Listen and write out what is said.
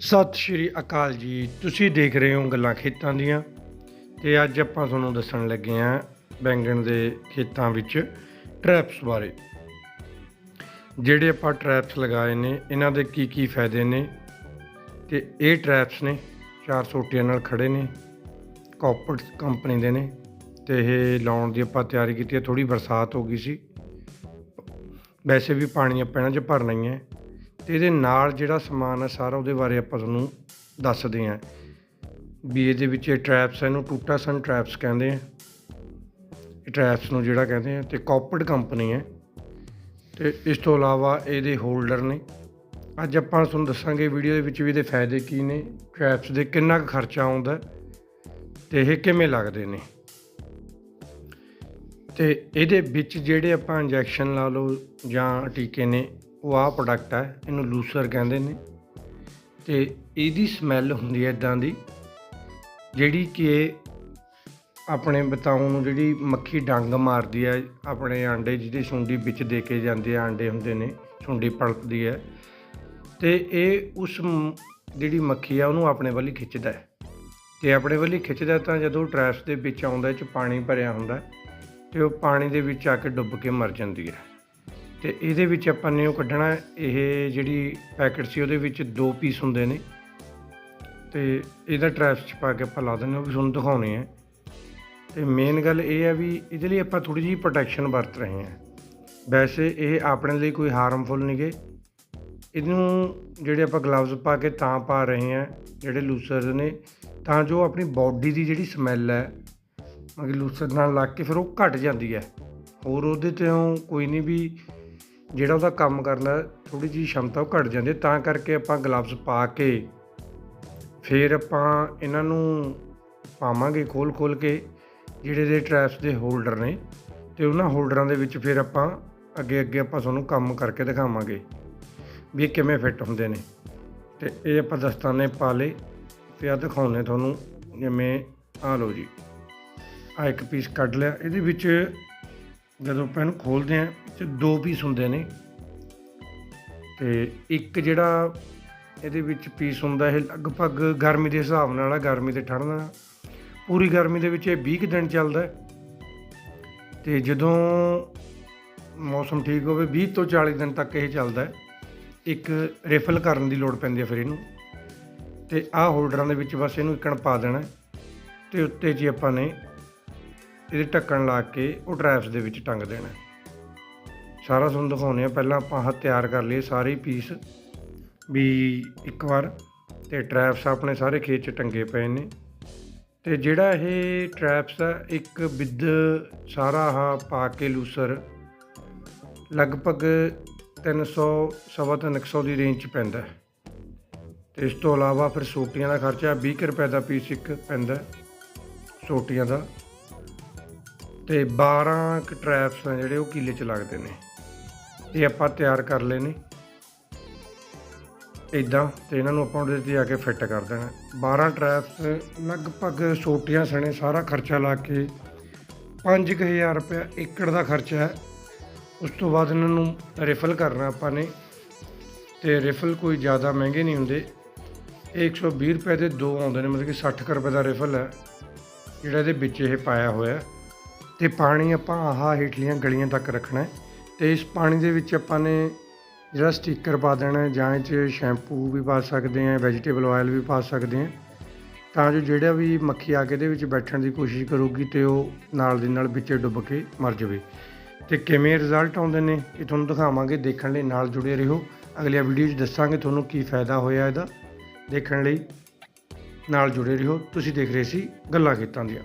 ਸਤਿ ਸ਼੍ਰੀ ਅਕਾਲ ਜੀ। ਤੁਸੀਂ ਦੇਖ ਰਹੇ ਹੋ ਗੱਲਾਂ ਖੇਤਾਂ ਦੀਆਂ ਤੇ ਅੱਜ ਆਪਾਂ ਤੁਹਾਨੂੰ ਦੱਸਣ ਲੱਗੇ ਆਂ ਬੈਂਗਣ ਦੇ ਖੇਤਾਂ ਵਿੱਚ ਟ੍ਰੈਪਸ ਬਾਰੇ। ਜਿਹੜੇ ਆਪਾਂ ਟ੍ਰੈਪਸ ਲਗਾਏ ਨੇ, ਇਹਨਾਂ ਦੇ ਕੀ ਕੀ ਫਾਇਦੇ ਨੇ ਤੇ ਇਹ ਟ੍ਰੈਪਸ ਨੇ, ਚਾਰ ਸੋਟੀਆਂ ਨਾਲ ਖੜੇ ਨੇ ਕਾਪਰ ਕੰਪਨੀ ਦੇ ਨੇ ਤੇ ਇਹ ਲਾਉਣ ਦੀ ਆਪਾਂ ਤਿਆਰੀ ਕੀਤੀ ਹੈ ਥੋੜੀ ਬਰਸਾਤ ਹੋ ਗਈ ਸੀ। ਵੈਸੇ ਵੀ ਪਾਣੀ ਆਪਾਂ ਇਹਨਾਂ 'ਚ ਭਰਨਾ ਹੀ ਹੈ। ਤੇ ਇਹਦੇ ਨਾਲ ਜਿਹੜਾ ਸਮਾਨ ਹੈ ਸਾਰਾ ਉਹਦੇ ਬਾਰੇ ਆਪਾਂ ਤੁਹਾਨੂੰ ਦੱਸਦੇ ਹਾਂ। ਵੀ ਇਹਦੇ ਵਿੱਚ ਇਹ ਟ੍ਰੈਪਸ ਇਹਨੂੰ ਟੂਟਾ ਸਨ ਟ੍ਰੈਪਸ ਕਹਿੰਦੇ ਆ। ਇਹ ਟ੍ਰੈਪਸ ਨੂੰ ਜਿਹੜਾ ਕਹਿੰਦੇ ਆ, ਤੇ ਕਾਪਰਡ ਕੰਪਨੀ ਹੈ ਤੇ ਇਸ ਤੋਂ ਇਲਾਵਾ ਇਹਦੇ ਹੋਲਡਰ ਨੇ। ਅੱਜ ਆਪਾਂ ਤੁਹਾਨੂੰ ਦੱਸਾਂਗੇ ਵੀਡੀਓ ਦੇ ਵਿੱਚ ਵੀ ਇਹਦੇ ਫਾਇਦੇ ਕੀ ਨੇ ਟ੍ਰੈਪਸ ਦੇ ਕਿੰਨਾ ਕੁ ਖਰਚਾ ਆਉਂਦਾ, ਤੇ ਇਹ ਕਿਵੇਂ ਲੱਗਦੇ ਨੇ। ਤੇ ਇਹਦੇ ਵਿੱਚ ਜਿਹੜੇ ਆਪਾਂ ਇੰਜੈਕਸ਼ਨ ਲਾ ਲਓ ਜਾਂ ਟੀਕੇ ਨੇ ਉਹ ਆਹ ਪ੍ਰੋਡਕਟ ਹੈ ਇਹਨੂੰ ਲੂਸਰ ਕਹਿੰਦੇ ਨੇ। ਤੇ ਇਹਦੀ ਸਮੈਲ ਹੁੰਦੀ ਹੈ ਇਦਾਂ ਦੀ, ਜਿਹੜੀ ਕਿ ਆਪਣੇ ਬਤਾਉ ਨੂੰ ਜਿਹੜੀ ਮੱਖੀ ਡੰਗ ਮਾਰਦੀ ਹੈ ਆਪਣੇ ਆਂਡੇ ਜਿਹਦੀ ਸੁੰਡੀ ਵਿੱਚ ਦੇ ਕੇ ਜਾਂਦੇ ਆ, ਆਂਡੇ ਹੁੰਦੇ ਨੇ, ਸੁੰਡੀ ਪਲਪਦੀ ਹੈ ਤੇ ਇਹ ਉਸ ਜਿਹੜੀ ਮੱਖੀ ਆ, ਉਹਨੂੰ ਆਪਣੇ ਵੱਲ ਖਿੱਚਦਾ ਹੈ। ਤੇ ਆਪਣੇ ਵੱਲ ਖਿੱਚਦਾ ਤਾਂ ਜਦੋਂ ਟ੍ਰੈਪਸ ਦੇ ਵਿੱਚ ਆਉਂਦਾ ਚ ਪਾਣੀ ਭਰਿਆ ਹੁੰਦਾ, ਤੇ ਉਹ ਪਾਣੀ ਦੇ ਵਿੱਚ ਆ ਕੇ ਡੁੱਬ ਕੇ ਮਰ ਜਾਂਦੀ ਹੈ। ਤੇ ਇਹਦੇ ਵਿੱਚ ਆਪਾਂ ਨੇ ਉਹ ਕੱਢਣਾ ਇਹ ਜਿਹੜੀ ਪੈਕਟ ਸੀ ਉਹਦੇ ਵਿੱਚ ਦੋ ਪੀਸ ਹੁੰਦੇ ਨੇ। ਤੇ ਇਹਦਾ ਟ੍ਰੈਪਸ ਚ ਪਾ ਕੇ ਆਪਾਂ ਲਾ ਦਿੰਦੇ ਹਾਂ, ਉਹ ਵੀ ਤੁਹਾਨੂੰ ਦਿਖਾਉਣੇ ਆ। ਤੇ ਮੇਨ ਗੱਲ ਇਹ ਹੈ ਵੀ ਇਹਦੇ ਲਈ ਆਪਾਂ ਥੋੜੀ ਜਿਹੀ ਪ੍ਰੋਟੈਕਸ਼ਨ ਵਰਤ ਰਹੇ ਹਾਂ। ਵੈਸੇ ਇਹ ਆਪਣੇ ਲਈ ਕੋਈ ਹਾਰਮਫੁਲ ਨਹੀਂਗੇ ਇਹਨੂੰ ਜਿਹੜੇ ਆਪਾਂ ਗਲਵਜ਼ ਪਾ ਕੇ ਤਾਂ ਪਾ ਰਹੇ ਹਾਂ ਜਿਹੜੇ ਲੂਸਰਸ ਨੇ ਤਾਂ ਜੋ ਆਪਣੀ ਬਾਡੀ ਦੀ ਜਿਹੜੀ ਸਮੈਲ ਹੈ ਮਤਲਬ ਲੂਸਰ ਨਾਲ ਲੱਗ ਕੇ ਫਿਰ ਉਹ ਘਟ ਜਾਂਦੀ ਹੈ। ਹੋਰ ਉਹਦੇ ਤੋਂ ਕੋਈ ਨਹੀਂ ਵੀ ਜਿਹੜਾ ਉਹਦਾ ਕੰਮ ਕਰਨਾ ਥੋੜੀ ਜਿਹੀ ਸ਼ਮਤਾ ਉਹ ਘਟ ਜਾਂਦੀ ਹੈ, ਤਾਂ ਕਰਕੇ ਆਪਾਂ ਗਲਵਜ਼ ਪਾ ਕੇ ਫਿਰ ਆਪਾਂ ਇਹਨਾਂ ਨੂੰ ਪਾਵਾਂਗੇ ਖੋਲ ਖੋਲ ਕੇ, ਜਿਹੜੇ ਦੇ ਟ੍ਰੈਪਸ ਦੇ ਹੋਲਡਰ ਨੇ ਤੇ ਉਹਨਾਂ ਹੋਲਡਰਾਂ ਦੇ ਵਿੱਚ ਫਿਰ ਆਪਾਂ ਅੱਗੇ ਅੱਗੇ ਆਪਾਂ ਤੁਹਾਨੂੰ ਕੰਮ ਕਰਕੇ ਦਿਖਾਵਾਂਗੇ ਵੀ ਇਹ ਕਿਵੇਂ ਫਿੱਟ ਹੁੰਦੇ ਨੇ। ਤੇ ਇਹ ਆਪਾਂ ਦਸਤਾਨੇ ਪਾ ਲਏ ਤੇ ਆ ਦਿਖਾਉਣੇ ਤੁਹਾਨੂੰ, ਜਿਵੇਂ ਆ ਲਓ ਜੀ ਆ ਇੱਕ ਪੀਸ ਕੱਢ ਲਿਆ, ਇਹਦੇ ਵਿੱਚ ਜਦੋਂ ਆਪਾਂ ਇਹਨੂੰ ਖੋਲਦੇ ਆ ਤੇ ਦੋ ਪੀਸ ਹੁੰਦੇ ਨੇ। ਤੇ ਇੱਕ ਜਿਹੜਾ ਇਹਦੇ ਵਿੱਚ ਪੀਸ ਹੁੰਦਾ, ਇਹ ਲਗਭਗ ਗਰਮੀ ਦੇ ਹਿਸਾਬ ਨਾਲ ਆ, ਗਰਮੀ ਤੇ ਠੰਡ ਨਾਲ। ਪੂਰੀ ਗਰਮੀ ਦੇ ਵਿੱਚ ਇਹ 20 ਕੁ ਦਿਨ ਚੱਲਦਾ ਹੈ। ਤੇ ਜਦੋਂ ਮੌਸਮ ਠੀਕ ਹੋਵੇ 20 ਤੋਂ 40 ਦਿਨ ਤੱਕ ਇਹ ਚੱਲਦਾ ਇੱਕ ਰਿਫਲ ਕਰਨ ਦੀ ਲੋੜ ਪੈਂਦੀ ਹੈ ਫਿਰ ਇਹਨੂੰ। ਤੇ ਆਹ ਹੋਲਡਰਾਂ ਦੇ ਵਿੱਚ ਬਸ ਇਹਨੂੰ ਇੱਕਣ ਪਾ ਦੇਣਾ ਹੈ। ਤੇ ਉੱਤੇ ਜੀ ਆਪਾਂ ਨੇ ਇਹਦੇ ਢੱਕਣ ਲਾ ਕੇ ਉਹ ਟ੍ਰੈਪਸ ਦੇ ਵਿੱਚ ਟੰਗ ਦੇਣਾ। ਸਾਰਾ ਤੁਹਾਨੂੰ ਦਿਖਾਉਂਦੇ ਆ ਪਹਿਲਾਂ ਆਪਾਂ ਹੱਥ ਤਿਆਰ ਕਰ ਲਈਏ ਸਾਰੇ ਪੀਸ ਵੀ ਇੱਕ ਵਾਰ ਤੇ ਟ੍ਰੈਪਸ ਆਪਣੇ ਸਾਰੇ ਖੇਤ 'ਚ ਟੰਗੇ ਪਏ ਨੇ। ਤੇ ਜਿਹੜਾ ਇਹ ਟ੍ਰੈਪਸ ਆ, ਇੱਕ ਵਿਦ ਸਾਰਾ ਆ ਪਾ ਕੇ ਲੂਸਰ ਲਗਭਗ 300 ਸਵਾ ਤਿੰਨ ਕੁ ਸੌ ਦੀ ਰੇਂਜ 'ਚ ਪੈਂਦਾ ਹੈ। ਤੇ ਇਸ ਤੋਂ ਇਲਾਵਾ ਫਿਰ ਸੋਟੀਆਂ ਦਾ ਖਰਚਾ 20 ਕੁ ਰੁਪਏ ਦਾ ਪੀਸ ਇੱਕ ਪੈਂਦਾ ਸੋਟੀਆਂ ਦਾ ਤੇ 12 ਕ ਟ੍ਰੈਪਸ ਆ ਜਿਹੜੇ ਉਹ ਕਿਲੇ 'ਚ ਲੱਗਦੇ ਨੇ। ਇਹ ਆਪਾਂ ਤਿਆਰ ਕਰ ਲਏ ਨੇ ਇਦਾਂ ਤੇ ਇਹਨਾਂ ਨੂੰ ਆਪਾਂ ਉਹਦੇ ਤੇ ਆ ਕੇ ਫਿੱਟ ਕਰ ਦੇਣਾ। 12 ਟ੍ਰੈਪਸ ਲਗਭਗ ਛੋਟੀਆਂ ਸਣੇ ਸਾਰਾ ਖਰਚਾ ਲਾ ਕੇ 5000 ਰੁਪਏ ਏਕੜ ਦਾ ਖਰਚਾ ਹੈ। ਉਸ ਤੋਂ ਬਾਅਦ ਇਹਨਾਂ ਨੂੰ ਰਿਫਲ ਕਰਨਾ ਆਪਾਂ ਨੇ। ਤੇ ਰਿਫਲ ਕੋਈ ਜ਼ਿਆਦਾ ਮਹਿੰਗੇ ਨਹੀਂ ਹੁੰਦੇ। ਇਹ 120 ਰੁਪਏ ਦੇ ਦੋ ਆਉਂਦੇ ਨੇ, ਮਤਲਬ ਕਿ 60 ਕੁ ਰੁਪਏ ਦਾ ਰਿਫਲ ਹੈ। ਜਿਹੜਾ ਇਹਦੇ ਵਿੱਚ ਇਹ ਪਾਇਆ ਹੋਇਆ ਅਤੇ ਪਾਣੀ ਆਪਾਂ ਆਹ ਹੇਠਲੀਆਂ ਗਲੀਆਂ ਤੱਕ ਰੱਖਣਾ ਅਤੇ ਇਸ ਪਾਣੀ ਦੇ ਵਿੱਚ ਆਪਾਂ ਨੇ ਜਿਹੜਾ ਸਟੀਕਰ ਪਾ ਦੇਣਾ ਜਾਂ ਇਹ 'ਚ ਸ਼ੈਂਪੂ ਵੀ ਪਾ ਸਕਦੇ ਹਾਂ ਵੈਜੀਟੇਬਲ ਆਇਲ ਵੀ ਪਾ ਸਕਦੇ ਹਾਂ। ਤਾਂ ਜੋ ਜਿਹੜਾ ਵੀ ਮੱਖੀ ਆ ਕੇ ਇਹਦੇ ਵਿੱਚ ਬੈਠਣ ਦੀ ਕੋਸ਼ਿਸ਼ ਕਰੂਗੀ ਤੇ ਉਹ ਨਾਲ ਦੀ ਨਾਲ ਵਿੱਚੇ ਡੁੱਬ ਕੇ ਮਰ ਜਾਵੇ। ਤੇ ਕਿਵੇਂ ਰਿਜ਼ਲਟ ਆਉਂਦੇ ਨੇ, ਇਹ ਤੁਹਾਨੂੰ ਦਿਖਾਵਾਂਗੇ। ਦੇਖਣ ਲਈ ਨਾਲ ਜੁੜੇ ਰਹੋ। ਅਗਲੀਆਂ ਵੀਡੀਓ 'ਚ ਦੱਸਾਂਗੇ ਤੁਹਾਨੂੰ ਕੀ ਫਾਇਦਾ ਹੋਇਆ ਇਹਦਾ। ਦੇਖਣ ਲਈ ਨਾਲ ਜੁੜੇ ਰਹੋ। ਤੁਸੀਂ ਦੇਖ ਰਹੇ ਸੀ ਗੱਲਾਂ ਖੇਤਾਂ ਦੀਆਂ।